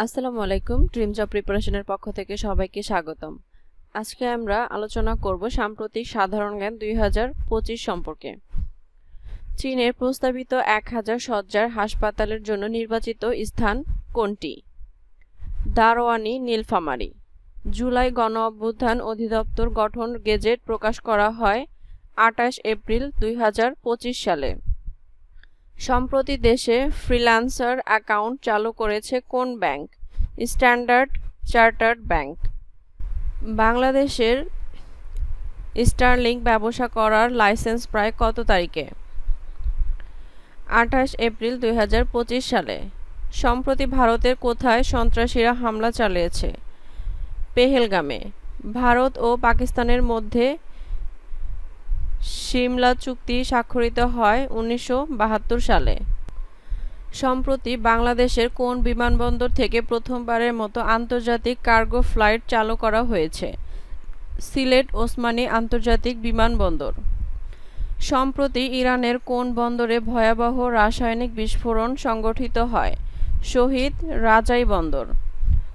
আসসালামু আলাইকুম dream job প্রিপারেশনের পক্ষ থেকে সবাইকে স্বাগতম। আজকে আমরা আলোচনা করব সাম্প্রতিক সাধারণ জ্ঞান দুই হাজার পঁচিশ সম্পর্কে। চীনের প্রস্তাবিত এক হাজার সজ্জার হাসপাতালের জন্য নির্বাচিত স্থান কোনটি? দারোয়ানি, নীলফামারী। জুলাই গণ অভ্যুত্থান অধিদপ্তর গঠন গেজেট প্রকাশ করা হয় আটাশ এপ্রিল দুই হাজার পঁচিশ সালে। সম্প্রতি দেশে ফ্রিল্যান্সার অ্যাকাউন্ট চালু করেছে কোন ব্যাংক? Standard Chartered bank. বাংলাদেশের স্টারলিংক ব্যবসা করার লাইসেন্স প্রায় কত তারিখে? আঠাশ এপ্রিল দু হাজার পঁচিশ সালে। সম্প্রতি ভারতের কোথায় সন্ত্রাসীরা হামলা চালিয়েছে? পেহেলগামে। ভারত ও পাকিস্তানের মধ্যে সিমলা চুক্তি স্বাক্ষরিত হয় উনিশশো বাহাত্তর সালে। সম্প্রতি বাংলাদেশের কোন বিমানবন্দর থেকে প্রথমবারের মতো আন্তর্জাতিক কার্গো ফ্লাইট চালু করা হয়েছে? সিলেট ওসমানী আন্তর্জাতিক বিমানবন্দর। সম্প্রতি ইরানের কোন বন্দরে ভয়াবহ রাসায়নিক বিস্ফোরণ সংগঠিত হয়? শহীদ রাজাই বন্দর।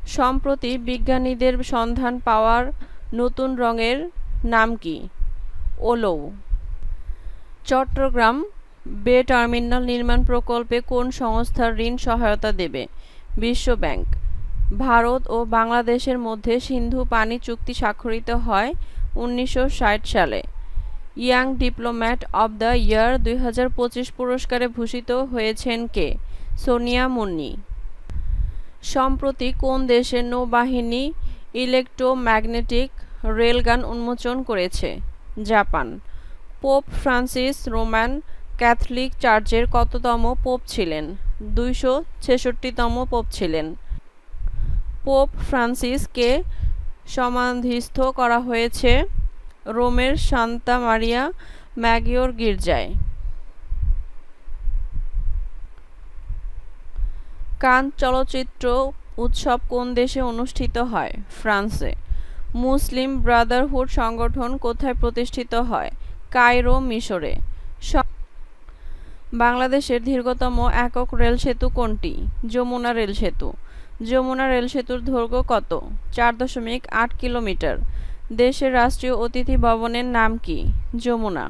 সম্প্রতি বিজ্ঞানীদের সন্ধান পাওয়ার নতুন রঙের নাম কি? ওলৌ। চট্টগ্রাম বে টার্মিনাল নির্মাণ প্রকল্পে কোন সংস্থার ঋণ সহায়তা দেবে? বিশ্ব ব্যাংক। ভারত ও বাংলাদেশের মধ্যে সিন্ধু পানি চুক্তি স্বাক্ষরিত হয় উনিশশো ষাট সালে। Young diplomat of the year দুই হাজার পঁচিশ পুরস্কারে ভূষিত হয়েছেন কে? সোনিয়া মুন্নি। সম্প্রতি কোন দেশের নৌবাহিনী ইলেকট্রোম্যাগনেটিক রেলগান উন্মোচন করেছে? Japan. Pope Francis Roman Catholic চার্চের কততম পোপ ছিলেন? দুইশো ছেষট্টিতম পোপ ছিলেন। পোপ ফ্রান্সিসকে সমাধিস্থ করা হয়েছে রোমের সান্তা মারিয়া ম্যাগিওর গির্জায়। কান চলচ্চিত্র উৎসব কোন দেশে অনুষ্ঠিত হয়? ফ্রান্সে। মুসলিম ব্রাদারহুড সংগঠন কোথায় প্রতিষ্ঠিত হয়? কায়রো, মিশরে। বাংলাদেশের দীর্ঘতম একক রেল সেতু কোনটি? যমুনা রেল সেতু। যমুনা রেল সেতুর দৈর্ঘ্য কত? চার দশমিক আট কিলোমিটার। দেশের রাষ্ট্রীয় অতিথি ভবনের নাম কি? যমুনা।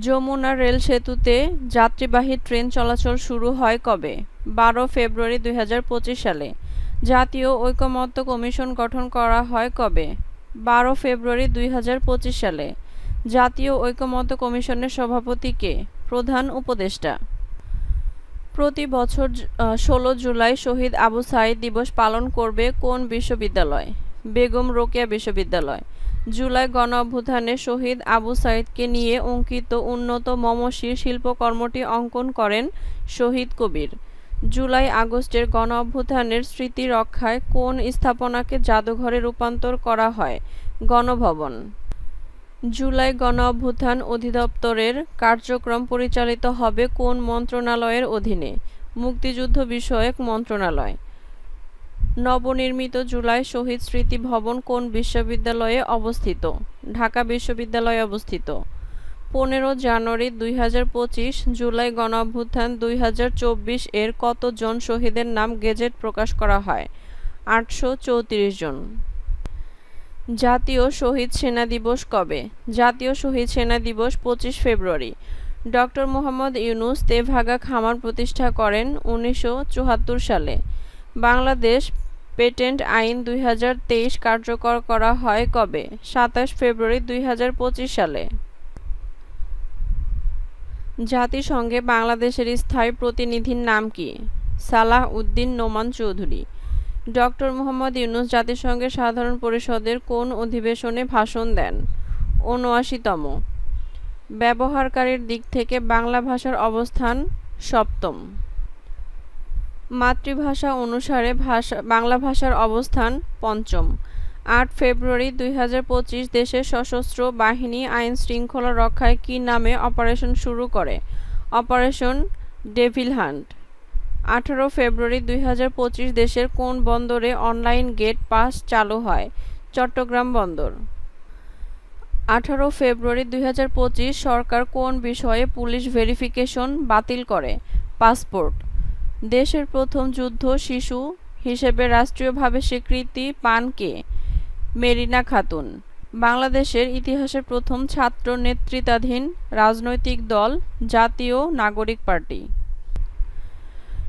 যমুনা রেল সেতুতে যাত্রীবাহী ট্রেন চলাচল শুরু হয় কবে? বারো ফেব্রুয়ারি দুই হাজার পঁচিশ সালে। জাতীয় ঐকমত্য কমিশন গঠন করা হয় কবে? বারো ফেব্রুয়ারি দুই হাজার পঁচিশ সালে। জাতীয় ঐকমত্য কমিশনের সভাপতি কে? প্রধান উপদেষ্টা। প্রতি বছর ষোলো জুলাই শহীদ আবু সাইদ দিবস পালন করবে কোন বিশ্ববিদ্যালয়? বেগম রোকেয়া বিশ্ববিদ্যালয়। জুলাই গণ অভ্যুত্থানে শহীদ আবু সাইদকে নিয়ে অঙ্কিত উন্নত মমশির শিল্পকর্মটি অঙ্কন করেন শহীদ কবির। জুলাই আগস্টের গণ অভ্যুত্থানের স্মৃতি রক্ষায় কোন স্থাপনাকে জাদুঘরে রূপান্তর করা হয়? গণভবন। জুলাই গণ অভ্যুত্থান অধিদপ্তরের কার্যক্রম পরিচালিত হবে কোন মন্ত্রণালয়ের অধীনে? মুক্তিযুদ্ধ বিষয়ক মন্ত্রণালয়। নবনির্মিত জুলাই শহীদ স্মৃতি ভবন কোন বিশ্ববিদ্যালয়ে অবস্থিত? ঢাকা বিশ্ববিদ্যালয়ে অবস্থিত। পনেরো জানুয়ারি দুই হাজার পঁচিশ, জুলাই গণ অভ্যুত্থান দুই হাজার চব্বিশ এর কতজন শহীদের নাম গেজেট প্রকাশ করা হয়? আটশো চৌত্রিশ জন। জাতীয় শহীদ সেনা দিবস কবে? জাতীয় শহীদ সেনা দিবস পঁচিশ ফেব্রুয়ারি। ডক্টর মোহাম্মদ ইউনুস তেভাগা খামার প্রতিষ্ঠা করেন উনিশশো চুয়াত্তর সালে। বাংলাদেশ পেটেন্ট আইন দুই হাজার তেইশ কার্যকর করা হয় কবে? সাতাশ ফেব্রুয়ারি দুই হাজার পঁচিশ সালে। জাতিসংঘে বাংলাদেশের স্থায়ী প্রতিনিধির নাম কি? সালাহ উদ্দিন নোমান চৌধুরী। ডক্টর মোহাম্মদ ইউনুস জাতিসংঘের সাধারণ পরিষদের কোন অধিবেশনে ভাষণ দেন? উনআশিতম। ব্যবহারকারীর দিক থেকে বাংলা ভাষার অবস্থান সপ্তম। মাতৃভাষা অনুসারে ভাষা বাংলা ভাষার অবস্থান পঞ্চম। আট ফেব্রুয়ারি দুই পঁচিশ দেশের সশস্ত্র বাহিনী আইন শৃঙ্খলা রক্ষায় কী নামে অপারেশন শুরু করে? Operation devil hunt. আঠারো ফেব্রুয়ারি দুই হাজার পঁচিশ দেশের কোন বন্দরে অনলাইন গেট পাস চালু হয়? চট্টগ্রাম বন্দর। আঠারো ফেব্রুয়ারি দুই হাজার পঁচিশ সরকার কোন বিষয়ে পুলিশ ভেরিফিকেশন বাতিল করে? পাসপোর্ট। দেশের প্রথম যুদ্ধ শিশু হিসেবে রাষ্ট্রীয়ভাবে স্বীকৃতি পান কে? মেরিনা খাতুন। বাংলাদেশের ইতিহাসের প্রথম ছাত্র নেতৃত্বাধীন রাজনৈতিক দল জাতীয় নাগরিক পার্টি।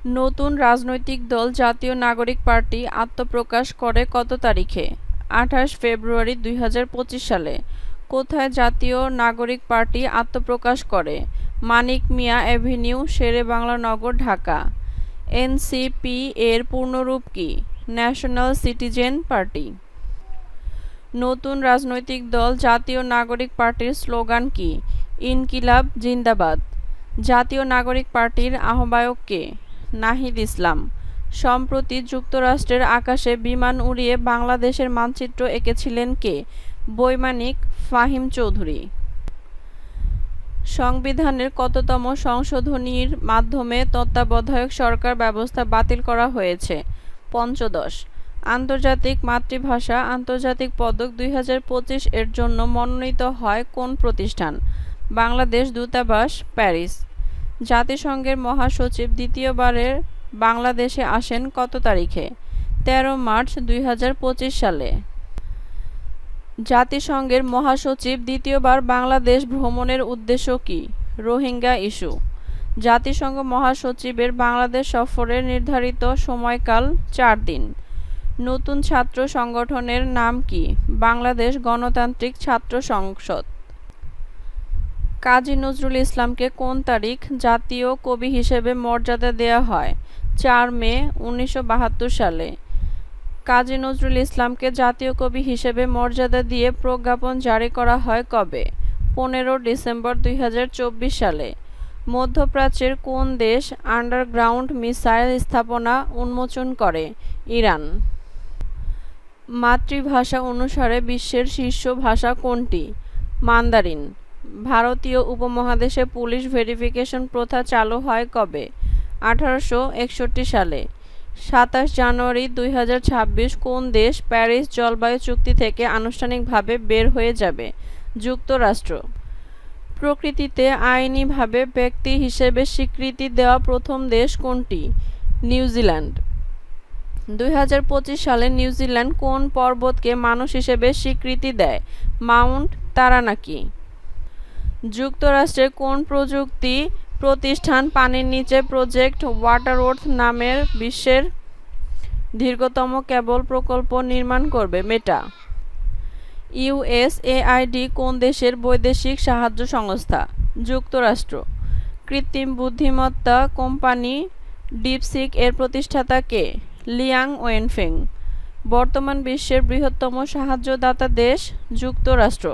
নতুন রাজনৈতিক দল জাতীয় নাগরিক পার্টি আত্মপ্রকাশ করে কত তারিখে? আঠাশ ফেব্রুয়ারি দুই হাজার পঁচিশ সালে। কোথায় জাতীয় নাগরিক পার্টি আত্মপ্রকাশ করে? মানিক মিয়া অ্যাভিনিউ শেরে বাংলা নগর, ঢাকা। এনসিপি এর পূর্ণরূপ কি? National citizen party. নতুন রাজনৈতিক দল, জাতীয় নাগরিক পার্টির স্লোগান কি? ইনকিলাব, জিন্দাবাদ। জাতীয় নাগরিক পার্টির আহ্বায়ক কে? নাহিদ ইসলাম। সম্প্রতি যুক্তরাষ্ট্রের আকাশে বিমান উড়িয়ে বাংলাদেশের মানচিত্র এঁকেছিলেন কে? বৈমানিক ফাহিম চৌধুরী। সংবিধানের কততম সংশোধনীর মাধ্যমে তত্ত্বাবধায়ক সরকার ব্যবস্থা বাতিল করা হয়েছে? পঞ্চদশ। আন্তর্জাতিক মাতৃভাষা আন্তর্জাতিক পদক দুই হাজার পঁচিশ এর জন্য মনোনীত হয় কোন প্রতিষ্ঠান? বাংলাদেশ দূতাবাস, প্যারিস। জাতিসংঘের মহাসচিব দ্বিতীয়বারের বাংলাদেশে আসেন কত তারিখে? তেরো মার্চ দুই হাজার পঁচিশ সালে। জাতিসংঘের মহাসচিব দ্বিতীয়বার বাংলাদেশ ভ্রমণের উদ্দেশ্য কি? রোহিঙ্গা ইস্যু। জাতিসংঘ মহাসচিবের বাংলাদেশ সফরের নির্ধারিত সময়কাল চার দিন। নতুন ছাত্র সংগঠনের নাম কি? বাংলাদেশ গণতান্ত্রিক ছাত্র সংসদ। কাজী নজরুল ইসলামকে কোন তারিখ জাতীয় কবি হিসেবে মর্যাদা দেয়া হয়? চার মে, উনিশশো বাহাত্তর সালে। কাজী নজরুল ইসলামকে জাতীয় কবি হিসেবে মর্যাদা দিয়ে প্রজ্ঞাপন জারি করা হয় কবে? পনেরো ডিসেম্বর দুই হাজার চব্বিশ সালে। মধ্যপ্রাচ্যের কোন দেশ আন্ডারগ্রাউন্ড মিসাইল স্থাপনা উন্মোচন করে? ইরান। মাতৃভাষা অনুসারে বিশ্বের শীর্ষ ভাষা কোনটি? মান্দারিন। ভারতীয় উপমহাদেশে পুলিশ ভেরিফিকেশন প্রথা চালু হয় কবে? আঠারোশো একষট্টি সালে। সাতাশ জানুয়ারি দুই হাজার ছাব্বিশ কোন দেশ প্যারিস জলবায়ু চুক্তি থেকে আনুষ্ঠানিকভাবে বের হয়ে যাবে? যুক্তরাষ্ট্র। প্রকৃতিতে আইনিভাবে ব্যক্তি হিসেবে স্বীকৃতি দেওয়া প্রথম দেশ কোনটি? নিউজিল্যান্ড। দুই হাজার পঁচিশ সালে নিউজিল্যান্ড কোন পর্বতকে মানুষ হিসেবে স্বীকৃতি দেয়? Mount Taranaki. যুক্তরাষ্ট্রে কোন প্রযুক্তি প্রতিষ্ঠান পানির নিচে প্রজেক্ট ওয়াটারওয়ার্থ নামের বিশ্বের দীর্ঘতম কেবল প্রকল্প নির্মাণ করবে, মেটা? ইউএসএআইডি কোন দেশের বৈদেশিক সাহায্য সংস্থা? যুক্তরাষ্ট্র। কৃত্রিম বুদ্ধিমত্তা কোম্পানি ডিপসিক এর প্রতিষ্ঠাতা কে? লিয়াং ওয়েনফেং, বর্তমান বিশ্বের বৃহত্তম সাহায্যদাতা দেশ যুক্তরাষ্ট্র।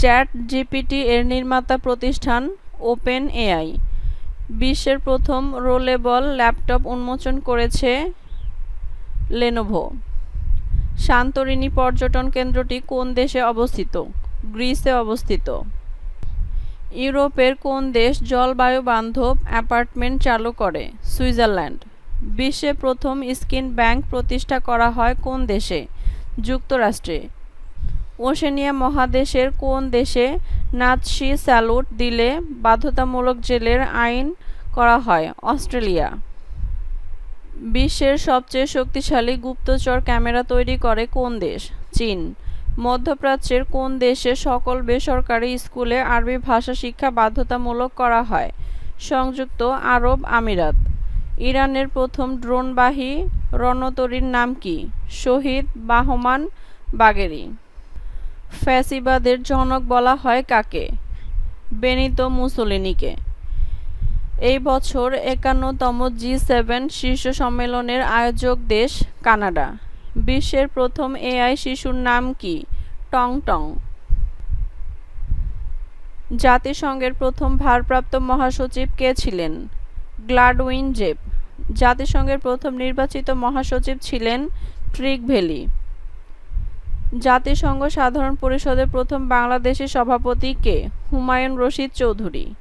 চ্যাট জিপিটি এর নির্মাতা প্রতিষ্ঠান ওপেন এআই বিশ্বের প্রথম রোলেবল ল্যাপটপ উন্মোচন করেছে লেনোভো। সান্তরিনী পর্যটন কেন্দ্রটি কোন দেশে অবস্থিত? গ্রিসে অবস্থিত। ইউরোপের কোন দেশ জলবায়ু বান্ধব অ্যাপার্টমেন্ট চালু করে? সুইজারল্যান্ড। বিশ্বে প্রথম স্কিন ব্যাংক প্রতিষ্ঠা করা হয় কোন দেশে? যুক্তরাষ্ট্রে। ওশেনিয়া মহাদেশের কোন দেশে নাৎসি স্যালুট দিলে বাধ্যতামূলক জেলের আইন করা হয়? অস্ট্রেলিয়া। বিশ্বের সবচেয়ে শক্তিশালী গুপ্তচর ক্যামেরা তৈরি করে কোন দেশ? চীন। মধ্যপ্রাচ্যের কোন দেশে সকল বেসরকারি স্কুলে আরবি ভাষা শিক্ষা বাধ্যতামূলক করা হয়? সংযুক্ত আরব আমিরাত। ইরানের প্রথম ড্রোনবাহী রণতরীর নাম কি? শহীদ বাহমান বাগেরি। ফ্যাসিবাদের জনক বলা হয় কাকে? বেনিতো মুসোলিনিকে। এই বছর একান্নতম জি সেভেন শীর্ষ সম্মেলনের আয়োজক দেশ কানাডা। বিশ্বের প্রথম এআই শিশুর নাম কি? টং টং। জাতিসংঘের প্রথম ভারপ্রাপ্ত মহাসচিব কে ছিলেন? গ্লাডউইন জেপ জাতিসংঘের প্রথম নির্বাচিত মহাসচিব ছিলেন ট্রিক ভেলি জাতিসংঘ সাধারণ পরিষদের প্রথম বাংলাদেশি সভাপতি কে? হুমায়ুন রশিদ চৌধুরী।